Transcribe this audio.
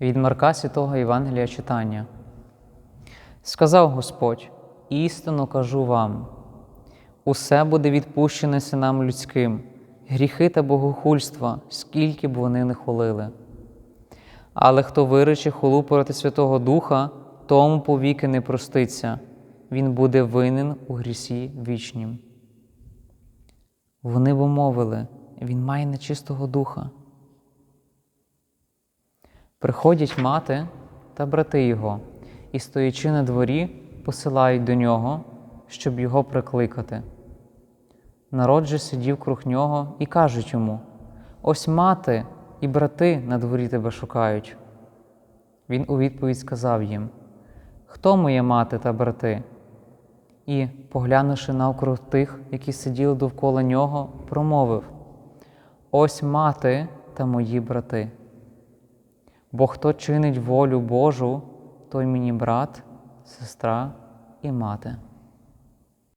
Від Марка Святого Євангелія читання. Сказав Господь: істинно кажу вам: усе буде відпущене синам людським, гріхи та богохульства, скільки б вони не хулили. Але хто вирече хулу проти Святого Духа, тому повіки не проститься, він буде винен у грісі вічнім. Вони бо мовили, він має нечистого духа. Приходять мати та брати його, і, стоячи на дворі, посилають до нього, щоб його прикликати. Народ же сидів круг нього і кажуть йому: Ось мати і брати на дворі тебе шукають. Він у відповідь сказав їм: Хто моя мати та брати? І, поглянувши навкруг тих, які сиділи довкола нього, промовив: Ось мати та мої брати. Бо хто чинить волю Божу, той мені брат, сестра і мати.